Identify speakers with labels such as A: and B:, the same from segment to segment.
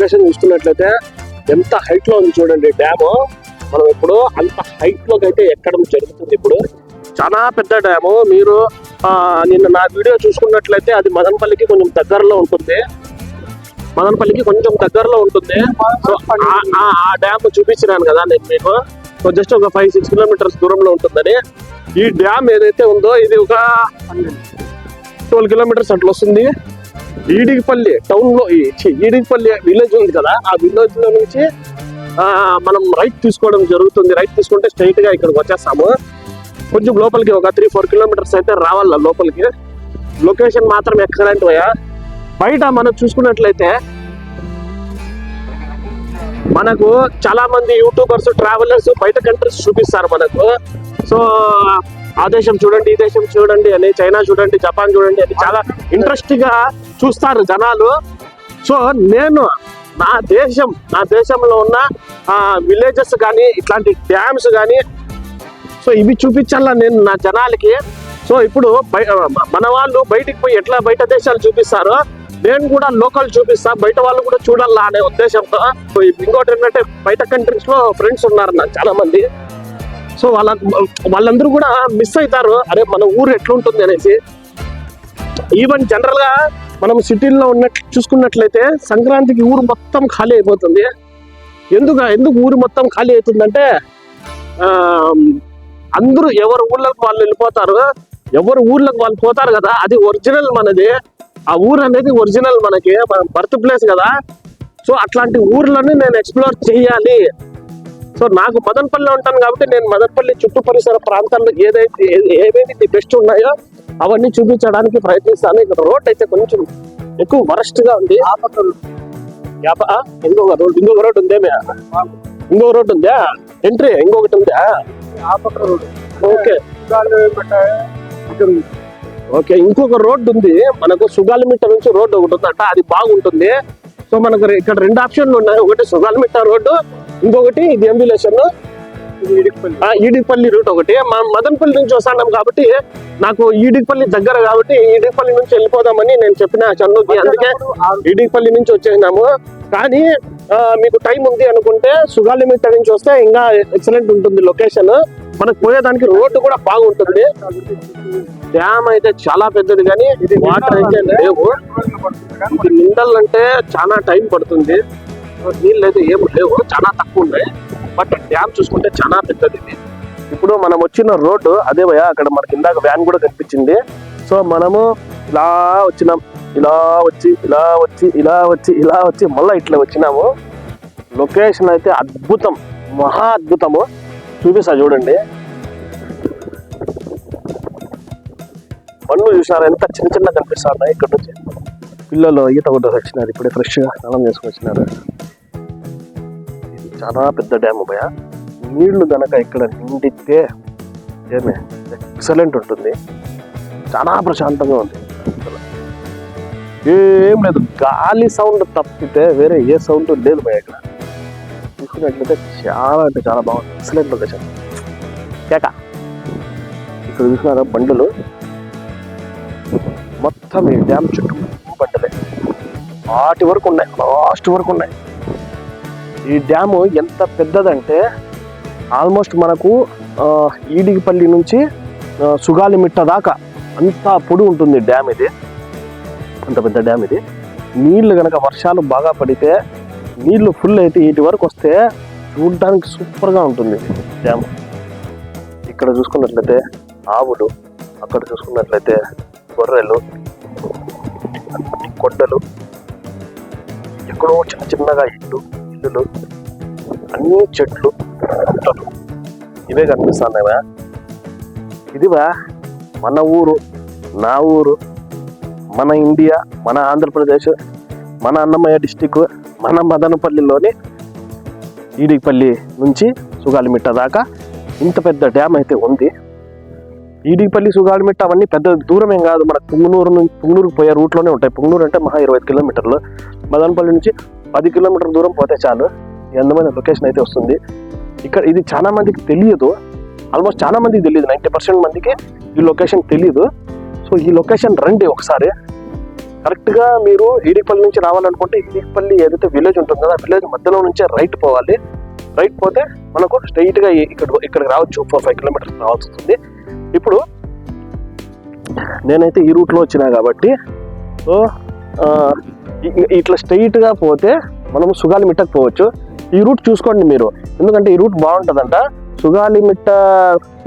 A: Location చూసుకున్నట్లయితే ఎంత హైట్లో ఉంది చూడండి డ్యామ్ మనం ఇప్పుడు అంత హైట్లోకి అయితే ఎక్కడం జరుగుతుంది ఇప్పుడు. చాలా పెద్ద డ్యాము మీరు నిన్న నా వీడియో చూసుకున్నట్లయితే అది మదనపల్లికి కొంచెం దగ్గరలో ఉంటుంది. మదనపల్లికి కొంచెం దగ్గరలో ఉంటుంది. సో ఆ- ఆ డ్యామ్ చూపించినాను కదా నేను మీకు. సో జస్ట్ ఒక ఫైవ్ సిక్స్ కిలోమీటర్స్ దూరంలో ఉంటుందని. ఈ డ్యామ్ ఏదైతే ఉందో ఇది ఒక ట్వెల్వ్ కిలోమీటర్స్ అట్లా వస్తుంది. ఈడిగిపల్లి టౌన్లో ఈడిగిపల్లి విలేజ్ ఉంది కదా ఆ విలేజ్లో నుంచి మనం రైట్ తీసుకోవడం జరుగుతుంది. రైట్ తీసుకుంటే స్ట్రైట్గా ఇక్కడికి వచ్చేస్తాము. కొంచెం లోపలికి ఒక త్రీ ఫోర్ కిలోమీటర్స్ అయితే రావాల లోపలికి. లొకేషన్ మాత్రం ఎక్సలెంట్ పోయా బయట మనం చూసుకున్నట్లయితే మనకు చాలా మంది యూట్యూబర్స్ ట్రావెలర్స్ బయట కంట్రీస్ చూపిస్తారు మనకు. సో ఆ దేశం చూడండి ఈ దేశం చూడండి అని చైనా చూడండి జపాన్ చూడండి అని చాలా ఇంట్రెస్ట్గా చూస్తారు జనాలు. సో నేను నా దేశం నా దేశంలో ఉన్న విలేజెస్ కానీ ఇట్లాంటి డ్యామ్స్ కానీ సో ఇవి చూపించాలా నేను నా జనాలకి. సో ఇప్పుడు మన వాళ్ళు బయటికి పోయి ఎట్లా బయట దేశాలు చూపిస్తారో నేను కూడా లోకల్ చూపిస్తా బయట వాళ్ళు కూడా చూడాలా అనే ఉద్దేశంతో. ఇంకోటి ఏంటంటే బయట కంట్రీస్లో ఫ్రెండ్స్ ఉన్నారు నాకు చాలా మంది సో వాళ్ళ వాళ్ళందరూ కూడా మిస్ అవుతారు. అరే మన ఊరు ఎట్లుంటుంది అనేసి. ఈవెన్ జనరల్గా మనం సిటీల్లో ఉన్నట్లు చూసుకున్నట్లయితే సంక్రాంతికి ఊరు మొత్తం ఖాళీ అయిపోతుంది. ఎందుకు ఎందుకు ఊరు మొత్తం ఖాళీ అవుతుందంటే అందరూ ఎవరు ఊళ్ళకి వాళ్ళు వెళ్ళిపోతారు ఎవరు ఊర్లకు వాళ్ళు పోతారు కదా అది ఒరిజినల్ మనది. ఆ ఊరు అనేది ఒరిజినల్ మనకి మన బర్త్ ప్లేస్ కదా. సో అట్లాంటి ఊర్లను నేను ఎక్స్ప్లోర్ చేయాలి. సో నాకు మదనపల్లి ఉంటాను కాబట్టి నేను మదనపల్లి చుట్టూ పరిసర ప్రాంతాల్లో ఏదైతే ఏ- ఏవేవి బెస్ట్ ఉన్నాయో అవన్నీ చూపించడానికి ప్రయత్నిస్తాను. ఇక్కడ రోడ్ అయితే కొంచెం ఎక్కువ వరస్ట్గా ఉంది. యాప ఇంకొక రోడ్ ఇంకొక రోడ్ ఉందేమే? ఇంకొక రోడ్ ఉందా? ఎంట్రీ ఇంకొకటి ఉందా? ఓకే. ఓకే ఇంకొక రోడ్డు ఉంది. మనకు సుగాలిమిట్ట నుంచి రోడ్ ఒకటి ఉందంట అది బాగుంటుంది. సో మనకు ఇక్కడ రెండు ఆప్షన్లు ఉన్నాయి. ఒకటి సుగాలిమిట్ట రోడ్డు ఇంకొకటి ఇది ఎంబిలేషన్ ఈడిపల్లి రూట్ ఒకటి. మా మదనపల్లి నుంచి వస్తాం కాబట్టి నాకు ఈడిపల్లి దగ్గర కాబట్టి ఈడిపల్లి నుంచి వెళ్ళిపోదామని నేను చెప్పిన చందుకి అందుకే ఈడిపల్లి నుంచి వచ్చేసినాము. కానీ మీకు టైం ఉంది అనుకుంటే సుగాలిమిట్ట నుంచి వస్తే ఇంకా ఎక్సలెంట్ ఉంటుంది లొకేషన్ మనకు పోయేదానికి రోడ్డు కూడా బాగుంటుంది. డ్యామ్ అయితే చాలా పెద్దది కానీ వాటర్ అయితే లేవు. నిండాలంటే చాలా టైం పడుతుంది. నీళ్ళు అయితే ఏమి లేవు చాలా తక్కువ ఉన్నాయి. బట్ డ్యామ్ చూసుకుంటే చాలా పెద్దది ఇది. ఇప్పుడు మనం వచ్చిన రోడ్డు అదే భయ అక్కడ మనకి ఇందాక వ్యాన్ కూడా కనిపించింది. సో మనము ఇలా వచ్చినాం ఇలా వచ్చి ఇలా వచ్చి ఇలా వచ్చి ఇలా వచ్చి మళ్ళీ ఇట్లా వచ్చినాము. లొకేషన్ అయితే అద్భుతం మహా అద్భుతము. చూపిస్తా చూడండి. పండ్లు చూసినారు? ఎంత చిన్న చిన్న కనిపిస్తున్నాయి ఇక్కడ నుంచి. పిల్లలు ఈత కొట్టేసి వచ్చినారు ఇప్పుడే ఫ్రెష్గా స్నానం చేసుకొని వచ్చినారు. చాలా పెద్ద డ్యామ్ భయ నీళ్ళు గనక ఇక్కడ నిండితే ఏమే? ఎక్సలెంట్ ఉంటుంది. చాలా ప్రశాంతంగా ఉంది. ఏం లేదు. గాలి సౌండ్ తప్పితే వేరే ఏ సౌండ్ లేదు భయ ఇక్కడ. చూసుకున్నట్లయితే చాలా అంటే చాలా బాగుంది. ఎక్సలెంట్ లొకేషన్ కేక. ఇక్కడ చూసినారా బండులు? మొత్తం ఈ డ్యామ్ చుట్టూ బండలే. వాటి వరకు ఉన్నాయి. లాస్ట్ వరకు ఉన్నాయి. ఈ డ్యాము ఎంత పెద్దదంటే ఆల్మోస్ట్ మనకు ఈడిగిపల్లి నుంచి సుగాలిమిట్ట దాకా అంత పొడి ఉంటుంది డ్యామ్ ఇది. అంత పెద్ద డ్యామ్ ఇది. నీళ్ళు కనుక వర్షాలు బాగా పడితే నీళ్ళు ఫుల్ అయితే ఇటు వరకు వస్తే చూడడానికి సూపర్గా ఉంటుంది డ్యామ్. ఇక్కడ చూసుకున్నట్లయితే ఆవులు అక్కడ చూసుకున్నట్లయితే గొర్రెలు కొండలు ఎక్కడో చిన్న చిన్నగా ఇల్లు. ఇల్లులు అన్ని చెట్లు పుట్టలు ఇవే కనిపిస్తున్నాయివా ఇదివా మన ఊరు నా ఊరు మన ఇండియా మన ఆంధ్రప్రదేశ్ మన అన్నమయ్య డిస్టిక్ మన మదనపల్లిలోని ఈడిపల్లి నుంచి సుగాలిమిట్ట దాకా ఇంత పెద్ద డ్యామ్ అయితే ఉంది. ఈడిపల్లి సుగాలిమిట్ట అవన్నీ పెద్ద దూరం ఏం కాదు. మన పుంగనూరు నుంచి పుంగనూరుకు పోయే రూట్లోనే ఉంటాయి. పుంగనూరు అంటే మహా ఇరవై కిలోమీటర్లు. మదనపల్లి నుంచి పది కిలోమీటర్ల దూరం పోతే చాలు. ఎంతమైన లొకేషన్ అయితే వస్తుంది. ఇక్కడ ఇది చాలా మందికి తెలియదు. ఆల్మోస్ట్ చాలా మందికి తెలియదు. నైంటీ పర్సెంట్ మందికి ఈ లొకేషన్ తెలియదు. సో ఈ లొకేషన్ రండి ఒకసారి. కరెక్ట్గా మీరు ఈడిపల్లి నుంచి రావాలనుకుంటే ఈడిపల్లి ఏదైతే విలేజ్ ఉంటుందో ఆ విలేజ్ మధ్యలో నుంచే రైట్ పోవాలి. రైట్ పోతే మనకు స్ట్రైట్గా ఇక్కడ ఇక్కడికి రావచ్చు. ఫోర్ ఫైవ్ కిలోమీటర్స్ రావాల్సి వస్తుంది. ఇప్పుడు నేనైతే ఈ రూట్లో వచ్చినా కాబట్టి సో ఇట్లా స్ట్రైట్గా పోతే మనము సుగాలి మిట్టకు పోవచ్చు. ఈ రూట్ చూసుకోండి మీరు. ఎందుకంటే ఈ రూట్ బాగుంటుందంట. సుగాలి మిట్ట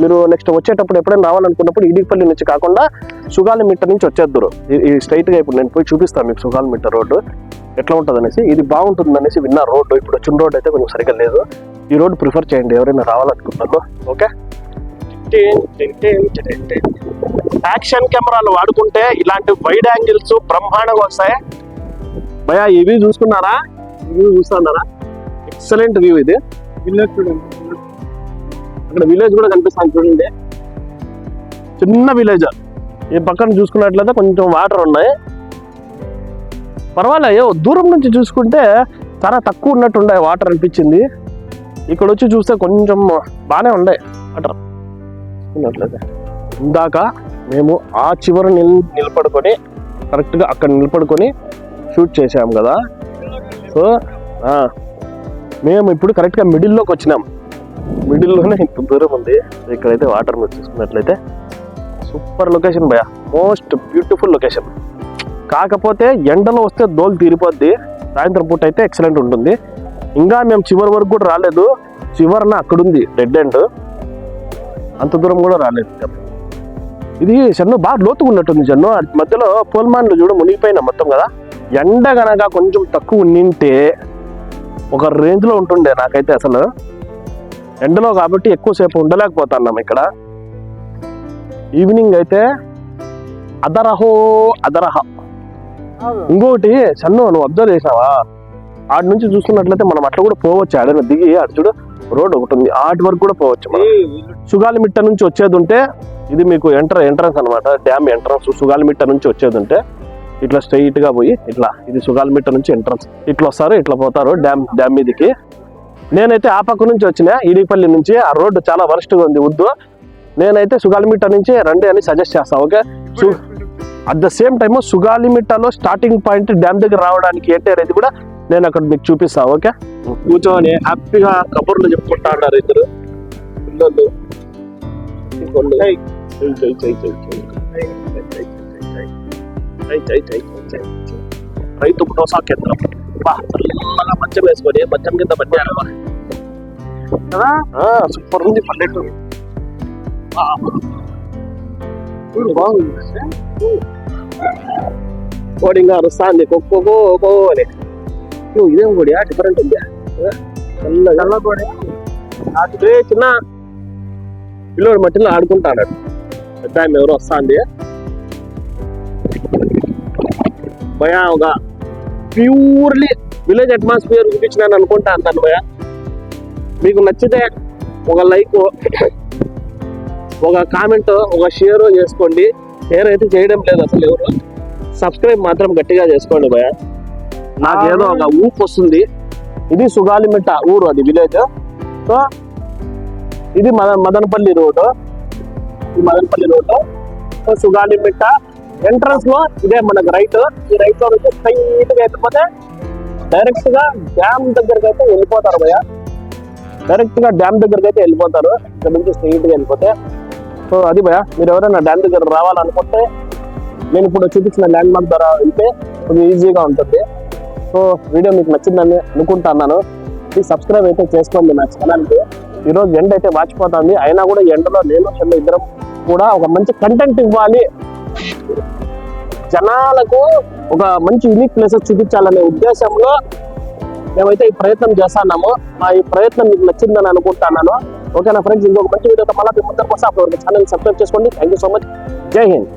A: మీరు నెక్స్ట్ వచ్చేటప్పుడు ఎప్పుడైనా రావాలనుకున్నప్పుడు ఇడిపల్లి నుంచి కాకుండా సుగాలి మిట్ట నుంచి వచ్చేద్దరు. ఈ స్ట్రైట్గా ఇప్పుడు నేను పోయి చూపిస్తాను మీకు సుగాలి మిట్ట రోడ్డు. ఎట్లా ఉంటుంది అనేసి ఇది బాగుంటుంది అనేసి విన్న రోడ్డు. ఇప్పుడు వచ్చిన రోడ్డు అయితే కొంచెం సరిగ్గా లేదు. ఈ రోడ్డు ప్రిఫర్ చేయండి. ఎవరైనా రావాలనుకుంటున్నారు. ఓకే? యాక్షన్ కెమెరాలు వాడుకుంటే ఇలాంటి వైడ్ యాంగిల్స్ బ్రహ్మాండంగా వస్తాయి. భయా వ్యూ చూసుకున్నారా? వ్యూ చూస్తున్నారా? ఎక్సలెంట్ వ్యూ ఇది.
B: విలేజ్ చూడండి.
A: అక్కడ విలేజ్ కూడా కనిపిస్తుంది చూడండి. చిన్న విలేజ్ ఈ పక్కన చూసుకున్నట్లయితే కొంచెం వాటర్ ఉన్నాయి. పర్వాలేదు దూరం నుంచి చూసుకుంటే చాలా తక్కువ ఉన్నట్టు ఉన్నాయి వాటర్ అనిపించింది. ఇక్కడ వచ్చి చూస్తే కొంచెం బాగానే ఉన్నాయి వాటర్ చూసుకున్నట్లయితే. ఇందాక మేము ఆ చివర నిల్ నిలబడుకొని కరెక్ట్గా అక్కడ నిలబడుకొని షూట్ చేసాం కదా. సో మేము ఇప్పుడు కరెక్ట్గా మిడిల్లోకి వచ్చినాం. మిడిల్లోనే ఇంత దూరం ఉంది. ఇక్కడైతే వాటర్ మీరు చూసుకున్నట్లయితే సూపర్ లొకేషన్ భయ మోస్ట్ బ్యూటిఫుల్ లొకేషన్ కాకపోతే ఎండలో వస్తే దోలు తీరిపోద్ది. సాయంత్రం పూట అయితే ఎక్సలెంట్ ఉంటుంది. ఇంకా మేము చివరి వరకు కూడా రాలేదు. చివరన అక్కడ ఉంది డెడ్ ఎండ్ అంత దూరం కూడా రాలేదు ఇది జన్ను బాగా లోతుగా ఉన్నట్టుంది జన్ను. అది మధ్యలో పోల్మాన్లు చూడ మునిగిపోయినా మొత్తం కదా. ఎండ గనక కొంచెం తక్కువ ఉండింటే ఒక రేంజ్లో ఉంటుండే నాకైతే అసలు. ఎండలో కాబట్టి ఎక్కువసేపు ఉండలేకపోతున్నాం ఇక్కడ. ఈవినింగ్ అయితే అదరహో అదరహ. ఇంకొకటి సన్ను నువ్వు అబ్జర్వ్ చేసావా? ఆడి నుంచి చూసుకున్నట్లయితే మనం అట్లా కూడా పోవచ్చు. ఆడైనా దిగి అటు చూడు రోడ్ ఒకటి ఉంది ఆటి వరకు కూడా పోవచ్చు మనం. సుగాలిమిట్ట నుంచి వచ్చేది ఉంటే ఇది మీకు ఎంటర్ ఎంట్రన్స్ అనమాట డ్యామ్ ఎంట్రన్స్ సుగాలిమిట్ట నుంచి వచ్చేది ఉంటే ఇట్లా స్ట్రైట్గా పోయి ఇట్లా ఇది సుగాలిమిట్ట నుంచి ఎంట్రన్స్ ఇట్లా వస్తారు ఇట్లా పోతారు డ్యామ్ డ్యామ్ మీదకి. నేనైతే ఆ పక్క నుంచి వచ్చిన ఈడిపల్లి నుంచి. ఆ రోడ్డు చాలా వరస్ట్గా ఉంది వద్దు నేనైతే సుగాలిమిట్ట నుంచి రండి అని సజెస్ట్ చేస్తా okay? At the same time సుగాలిమిట్టలో starting point dam దగ్గర రావడానికి ఏంటి అనేది కూడా నేను అక్కడ మీకు చూపిస్తా ఓకే? కూర్చొని హ్యాపీగా కబుర్లు చెప్పుకుంటా ఉన్నారు ఇద్దరు. పిల్లలు. ఇంకొన్ని. భరోసా కేంద్రం బా మంచం వేసుకొని మంచం కింద పట్టారు
B: కదా
A: సూపర్ ఉంది పల్లెటూరు
B: బాగుంది
A: కోడి ఇంకా అరుస్తాంది కొక్కో కో అని నువ్వు ఇదేం కోడియా డిఫరెంట్ ఉందా నల్ల
B: చల్లబడి
A: చిన్న పిల్లోడు మట్టిలో ఆడుకుంటాడు పెద్ద ఆమె ఎవరో వస్తాంది భయ ఒక ప్యూర్లీ విలేజ్ అట్మాస్ఫియర్ చూపించినాను అనుకుంటా అంటాను భయ. మీకు నచ్చితే ఒక లైక్ ఒక కామెంట్ ఒక షేర్ చేసుకోండి. షేర్ అయితే చేయడం లేదు అసలు ఎవరు. సబ్స్క్రైబ్ మాత్రం గట్టిగా చేసుకోండి భయ. నాకు ఏదో ఒక ఊపు వస్తుంది. ఇది సుగాలిమిట్ట ఊరు అది విలేజ్. సో ఇది మద మదనపల్లి రోడ్. ఈ మదనపల్లి రోడ్డు సో సుగాలిమిట్ట ఎంట్రన్స్లో ఇదే మనకు రైట్ ఈ రైట్లో నుంచి స్ట్రైట్గా వెళ్ళిపోతే డైరెక్ట్గా డ్యామ్ దగ్గరకు అయితే వెళ్ళిపోతారు భయ డైరెక్ట్గా డ్యామ్ దగ్గరకు అయితే వెళ్ళిపోతారు. ఇక్కడ నుంచి స్ట్రైట్గా వెళ్ళిపోతే. సో అది భయ మీరు ఎవరైనా డ్యామ్ దగ్గర రావాలనుకుంటే నేను ఇప్పుడు చూపించిన ల్యాండ్ మార్క్ ద్వారా వెళ్తే కొంచెం ఈజీగా ఉంటుంది. సో వీడియో మీకు నచ్చిందని అనుకుంటున్నాను. ప్లీజ్ సబ్స్క్రైబ్ అయితే చేసుకోండి నా ఛానల్కి ఈరోజు ఎండ అయితే వాచిపోతుంది. అయినా కూడా ఎండలో నేను చిన్న ఇద్దరం కూడా ఒక మంచి కంటెంట్ ఇవ్వాలి. జనాలకు ఒక మంచి యూనిక్ ప్లేసెస్ చూపించాలనే ఉద్దేశంలో మేమైతే ఈ ప్రయత్నం చేస్తున్నాము. మా ఈ ప్రయత్నం మీకు నచ్చిందని అనుకుంటున్నాను. ఓకేనా ఫ్రెండ్స్ ఇంకొక మంచి వీడియోతో మళ్ళీ మీ వస్తే. అప్పుడు ఛానల్ సబ్స్క్రైబ్ చేసుకోండి. థ్యాంక్ యూ సో మచ్ జై హింద్.